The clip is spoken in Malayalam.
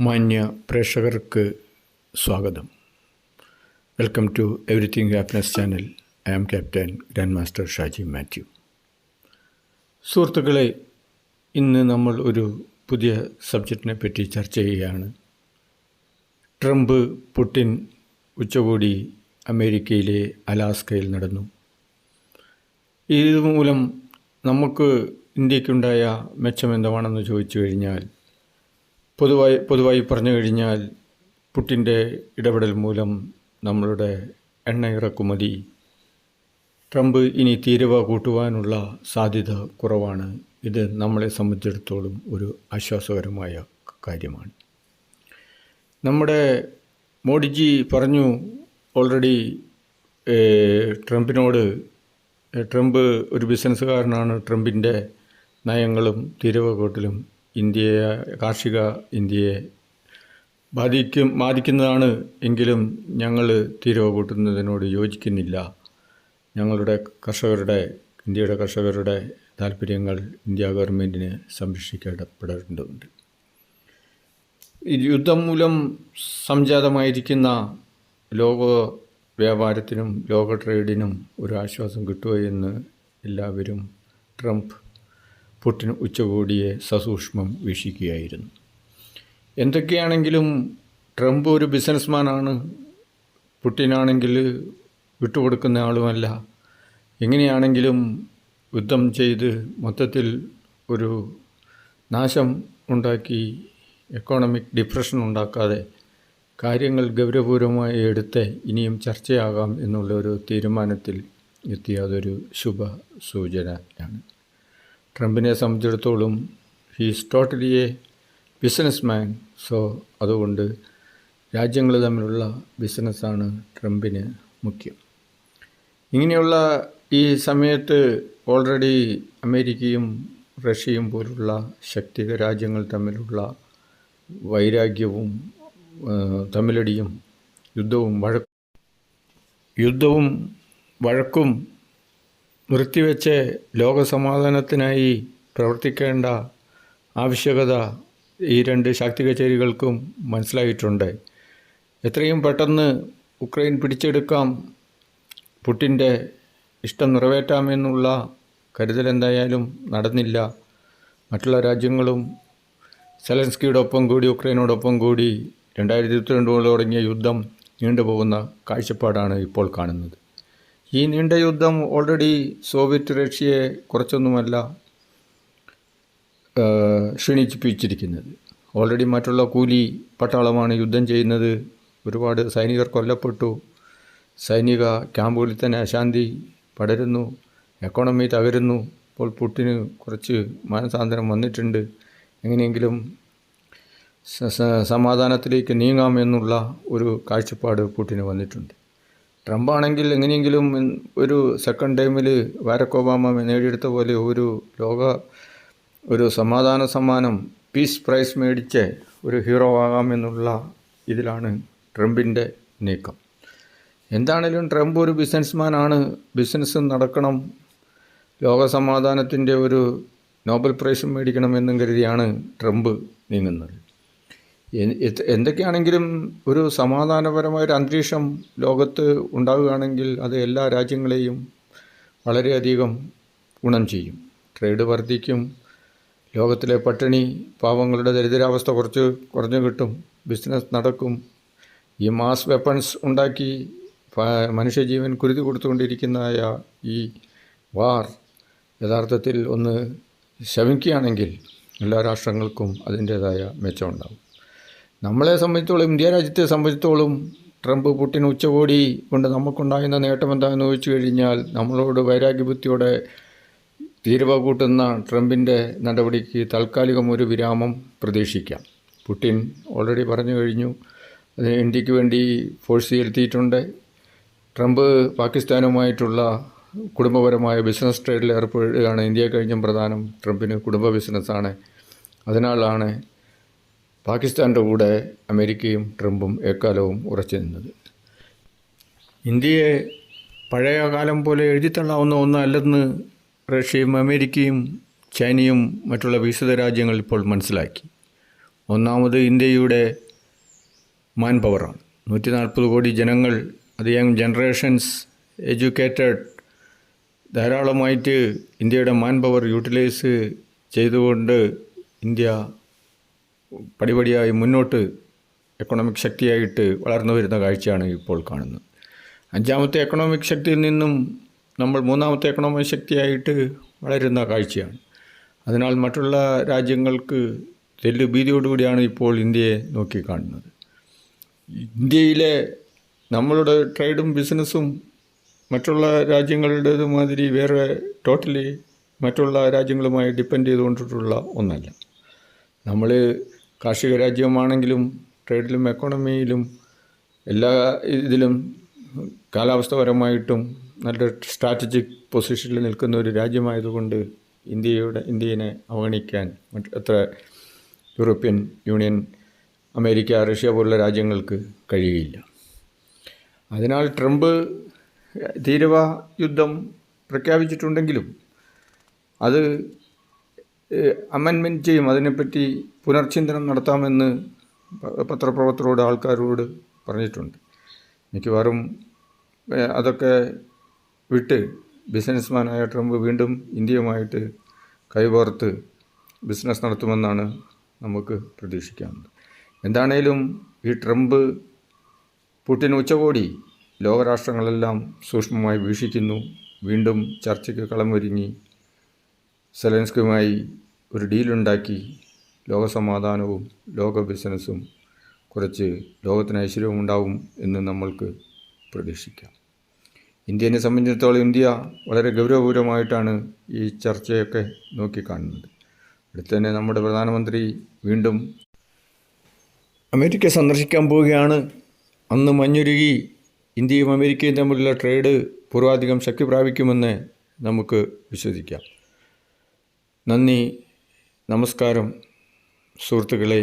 മാന്യ പ്രേക്ഷകർക്ക് സ്വാഗതം. Welcome to everything happiness channel. I am captain grand master Shaji Mathew. സുഹൃത്തുക്കളെ ഇന്ന് നമ്മൾ ഒരു പുതിയ സബ്ജക്റ്റിനെ പറ്റി ചർച്ച ചെയ്യുകയാണ്. ട്രംപ് പുട്ടിൻ ഉച്ചകോടി അമേരിക്കയിലെ അലാസ്കയിൽ നടന്നു. ഇതുമൂലം നമുക്ക് ഇന്ത്യക്കുണ്ടായ മെച്ചം എന്താണെന്ന് ചോദിച്ചു കഴിഞ്ഞാൽ പൊതുവായി പൊതുവായി പറഞ്ഞു കഴിഞ്ഞാൽ പുട്ടിന്റെ ഇടപെടൽ മൂലം നമ്മളുടെ എണ്ണ ഇറക്കുമതി ട്രംപ് ഇനി തീരുവ കൂട്ടുവാനുള്ള സാധ്യത കുറവാണ്. ഇത് നമ്മളെ സംബന്ധിച്ചിടത്തോളം ഒരു ആശ്വാസകരമായ കാര്യമാണ്. നമ്മുടെ മോഡിജി പറഞ്ഞു ഓൾറെഡി ട്രംപിനോട് ട്രംപ് ഒരു ബിസിനസ്സുകാരനാണ് ട്രംപിന്റെ നയങ്ങളും തീരുവ കൂട്ടലും ഇന്ത്യയെ കാർഷിക ഇന്ത്യയെ ബാധിക്കും ബാധിക്കുന്നതാണ് എങ്കിലും ഞങ്ങൾ തീരുവ കൂട്ടുന്നതിനോട് യോജിക്കുന്നില്ല. ഞങ്ങളുടെ കർഷകരുടെ ഇന്ത്യയുടെ കർഷകരുടെ താല്പര്യങ്ങൾ ഇന്ത്യ ഗവൺമെന്റിന് സംരക്ഷിക്കപ്പെടേണ്ടതുണ്ട്. യുദ്ധം മൂലം സംജാതമായിരിക്കുന്ന ലോക വ്യാപാരത്തിനും ലോക ട്രേഡിനും ഒരു ആശ്വാസം കിട്ടുമോ എന്ന് എല്ലാവരും ട്രംപ് പുട്ടിൻ ഉച്ചകോടിയെ സസൂക്ഷ്മം വീക്ഷിക്കുകയായിരുന്നു. എന്തൊക്കെയാണെങ്കിലും ട്രംപ് ഒരു ബിസിനസ്മാനാണ്. പുട്ടിനാണെങ്കിൽ വിട്ടുകൊടുക്കുന്ന ആളുമല്ല. എങ്ങനെയാണെങ്കിലും യുദ്ധം ചെയ്ത് മൊത്തത്തിൽ ഒരു നാശം ഉണ്ടാക്കി എക്കോണമിക് ഡിപ്രഷൻ ഉണ്ടാക്കാതെ കാര്യങ്ങൾ ഗൗരവപൂർവമായി എടുത്ത് ഇനിയും ചർച്ചയാകാം എന്നുള്ള ഒരു തീരുമാനത്തിൽ എത്തിയ അതൊരു ശുഭ സൂചനയാണ് ട്രംപിനെ സംബന്ധിച്ചിടത്തോളം he's totally a business man so അതുകൊണ്ട് രാജ്യങ്ങൾ തമ്മിലുള്ള ബിസിനസ്സാണ് ട്രംപിന് മുഖ്യം. ഇങ്ങനെയുള്ള ഈ സമയത്ത് ഓൾറെഡി അമേരിക്കയും റഷ്യയും പോലുള്ള ശക്തിക രാജ്യങ്ങൾ തമ്മിലുള്ള വൈരാഗ്യവും തമ്മിലടിയും യുദ്ധവും വഴക്കും യുദ്ധവും വഴക്കും നിർത്തിവെച്ച് ലോകസമാധാനത്തിനായി പ്രവർത്തിക്കേണ്ട ആവശ്യകത ഈ രണ്ട് ശക്തി കച്ചേരികൾക്കും മനസ്സിലായിട്ടുണ്ട്. എത്രയും പെട്ടെന്ന് ഉക്രൈൻ പിടിച്ചെടുക്കാം. പുട്ടിന്റെ ഇഷ്ടം നിറവേറ്റാമെന്നുള്ള കരുതൽ എന്തായാലും നടന്നില്ല. മറ്റുള്ള രാജ്യങ്ങളും സെലൻസ്കിയുടെ ഒപ്പം കൂടി ഉക്രൈനോടൊപ്പം കൂടി രണ്ടായിരത്തി മുതൽ തുടങ്ങിയ യുദ്ധം നീണ്ടുപോകുന്ന കാഴ്ചപ്പാടാണ് ഇപ്പോൾ കാണുന്നത്. ഈ നീണ്ട യുദ്ധം ഓൾറെഡി സോവിയറ്റ് റഷ്യയെ കുറച്ചൊന്നുമല്ല ക്ഷീണിച്ചിപ്പിച്ചിരിക്കുന്നത് ഓൾറെഡി മറ്റുള്ള കൂലി പട്ടാളമാണ് യുദ്ധം ചെയ്യുന്നത്. ഒരുപാട് സൈനികർ കൊല്ലപ്പെട്ടു. സൈനിക ക്യാമ്പുകളിൽ തന്നെ അശാന്തി പടരുന്നു. എക്കോണമി തകരുന്നു. ഇപ്പോൾ പുട്ടിന് കുറച്ച് മാനസാന്തരം വന്നിട്ടുണ്ട്. എങ്ങനെയെങ്കിലും സമാധാനത്തിലേക്ക് നീങ്ങാമെന്നുള്ള ഒരു കാഴ്ചപ്പാട് പുട്ടിന് വന്നിട്ടുണ്ട്. ട്രംപാണെങ്കിൽ എങ്ങനെയെങ്കിലും ഒരു സെക്കൻഡ് ടൈമിൽ ബാരക് ഒബാമ നേടിയെടുത്ത പോലെ ഒരു ലോക ഒരു സമാധാന സമ്മാനം പീസ് പ്രൈസ് മേടിച്ച് ഒരു ഹീറോ ആകാമെന്നുള്ള ഇതിലാണ് ട്രംപിന്റെ നീക്കം. എന്താണേലും ട്രംപ് ഒരു ബിസിനസ്മാനാണ് ബിസിനസ് നടക്കണം ലോക സമാധാനത്തിന്റെ ഒരു നോബൽ പ്രൈസ് മേടിക്കണമെന്നും കരുതിയാണ് ട്രംപ് നീങ്ങുന്നത്. എന്തൊക്കെയാണെങ്കിലും ഒരു സമാധാനപരമായ ഒരു അന്തരീക്ഷം ലോകത്ത് ഉണ്ടാവുകയാണെങ്കിൽ അത് എല്ലാ രാജ്യങ്ങളെയും വളരെയധികം ഗുണം ചെയ്യും. ട്രേഡ് വർദ്ധിക്കും ലോകത്തിലെ പട്ടിണി പാവങ്ങളുടെ ദരിദ്രാവസ്ഥ കുറച്ച് കുറഞ്ഞു കിട്ടും ബിസിനസ് നടക്കും. ഈ മാസ് വെപ്പൺസ് ഉണ്ടാക്കി മനുഷ്യജീവൻ കുരുതി കൊടുത്തുകൊണ്ടിരിക്കുന്നതായ ഈ വാർ യഥാർത്ഥത്തിൽ ഒന്ന് ശമിക്കുകയാണെങ്കിൽ എല്ലാ രാഷ്ട്രങ്ങൾക്കും അതിന്റേതായ മെച്ചമുണ്ടാകും നമ്മളെ സംബന്ധിച്ചോളം ഇന്ത്യ രാജ്യത്തെ സംബന്ധിച്ചോളം ട്രംപ് പുട്ടിൻ ഉച്ചകോടി കൊണ്ട് നമുക്കുണ്ടാകുന്ന നേട്ടം എന്താണെന്ന് ചോദിച്ചു കഴിഞ്ഞാൽ നമ്മളോട് വൈരാഗ്യബുദ്ധിയോടെ തീരുവ കൂട്ടുന്ന ട്രംപിന്റെ നടപടിക്ക് താൽക്കാലികം ഒരു വിരാമം പ്രതീക്ഷിക്കാം. പുട്ടിൻ ഓൾറെഡി പറഞ്ഞു കഴിഞ്ഞു. അത് ഇന്ത്യയ്ക്ക് വേണ്ടി ഫോഴ്സ് ചെലുത്തിയിട്ടുണ്ട്. ട്രംപ് പാകിസ്ഥാനുമായിട്ടുള്ള കുടുംബപരമായ ബിസിനസ് ട്രേഡിൽ ഏർപ്പെടുകയാണ്. ഇന്ത്യ കഴിഞ്ഞും പ്രധാനം ട്രംപിന് കുടുംബ ബിസിനസ്സാണ് അതിനാലാണ് പാകിസ്ഥാന്റെ കൂടെ അമേരിക്കയും ട്രംപും എക്കാലവും ഉറച്ചു നിന്നത്. ഇന്ത്യയെ പഴയ കാലം പോലെ എഴുതിത്തള്ളാവുന്ന ഒന്നല്ലെന്ന് റഷ്യയും അമേരിക്കയും ചൈനയും മറ്റുള്ള വികസിത രാജ്യങ്ങൾ ഇപ്പോൾ മനസ്സിലാക്കി. ഒന്നാമത് ഇന്ത്യയുടെ മാൻ പവറാണ് നൂറ്റി നാൽപ്പത് കോടി ജനങ്ങൾ അത് യങ് ജനറേഷൻസ് എഡ്യൂക്കേറ്റഡ് ധാരാളമായിട്ട് ഇന്ത്യയുടെ മാൻ പവർ യൂട്ടിലൈസ് ചെയ്തുകൊണ്ട് ഇന്ത്യ പടിപടിയായി മുന്നോട്ട് എക്കണോമിക് ശക്തിയായിട്ട് വളർന്നു വരുന്ന കാഴ്ചയാണ് ഇപ്പോൾ കാണുന്നത്. അഞ്ചാമത്തെ എക്കണോമിക് ശക്തിയിൽ നിന്നും നമ്മൾ മൂന്നാമത്തെ എക്കണോമിക് ശക്തിയായിട്ട് വളരുന്ന കാഴ്ചയാണ്. അതിനാൽ മറ്റുള്ള രാജ്യങ്ങൾക്ക് തെല്ലു ഭീതിയോടുകൂടിയാണ് ഇപ്പോൾ ഇന്ത്യയെ നോക്കി കാണുന്നത്. ഇന്ത്യയിലെ നമ്മളുടെ ട്രേഡും ബിസിനസ്സും മറ്റുള്ള രാജ്യങ്ങളുടേത് മാതിരി വേറെ ടോട്ടലി മറ്റുള്ള രാജ്യങ്ങളുമായി ഡിപ്പെൻഡ് ചെയ്തുകൊണ്ടിട്ടുള്ള ഒന്നല്ല. നമ്മൾ കാർഷിക രാജ്യമാണെങ്കിലും ട്രേഡിലും എക്കോണമിയിലും എല്ലാ ഇതിലും കാലാവസ്ഥപരമായിട്ടും നല്ല സ്ട്രാറ്റജിക് പൊസിഷനിൽ നിൽക്കുന്ന ഒരു രാജ്യമായതുകൊണ്ട് ഇന്ത്യയുടെ ഇന്ത്യനെ അവഗണിക്കാൻ എത്ര യൂറോപ്യൻ യൂണിയൻ അമേരിക്ക റഷ്യ പോലുള്ള രാജ്യങ്ങൾക്ക് കഴിയുകയില്ല. അതിനാൽ ട്രംപ് തീരവ യുദ്ധം പ്രഖ്യാപിച്ചിട്ടുണ്ടെങ്കിലും അത് അമെൻമെന്റ് ചെയ്യും അതിനെപ്പറ്റി പുനർചിന്തനം നടത്താമെന്ന് പത്രപ്രവർത്തകരോട് ആൾക്കാരോട് പറഞ്ഞിട്ടുണ്ട്. മിക്കവാറും അതൊക്കെ വിട്ട് ബിസിനസ്മാനായ ട്രംപ് വീണ്ടും ഇന്ത്യയുമായിട്ട് കൈകോർത്ത് ബിസിനസ് നടത്തുമെന്നാണ് നമുക്ക് പ്രതീക്ഷിക്കാവുന്നത് എന്താണേലും ഈ ട്രംപ് പുടിൻ ഉച്ചകോടി ലോകരാഷ്ട്രങ്ങളെല്ലാം സൂക്ഷ്മമായി വീക്ഷിക്കുന്നു. വീണ്ടും ചർച്ചയ്ക്ക് കളമൊരുങ്ങി സെലൻസ്കുമായി ഒരു ഡീലുണ്ടാക്കി ലോകസമാധാനവും ലോക ബിസിനസ്സും കുറച്ച് ലോകത്തിന് ഐശ്വര്യവും ഉണ്ടാവും എന്ന് നമ്മൾക്ക് പ്രതീക്ഷിക്കാം. ഇന്ത്യനെ സംബന്ധിച്ചിടത്തോളം ഇന്ത്യ വളരെ ഗൗരവപൂർവമായിട്ടാണ് ഈ ചർച്ചയൊക്കെ നോക്കിക്കാണുന്നത്. അടുത്ത് തന്നെ നമ്മുടെ പ്രധാനമന്ത്രി വീണ്ടും അമേരിക്ക സന്ദർശിക്കാൻ പോവുകയാണ്. അന്ന് മഞ്ഞുരുകി ഇന്ത്യയും അമേരിക്കയും തമ്മിലുള്ള ട്രേഡ് പൂർവാധികം ശക്തി പ്രാപിക്കുമെന്ന് നമുക്ക് വിശ്വസിക്കാം. നന്ദി. നമസ്കാരം സുഹൃത്തുക്കളെ.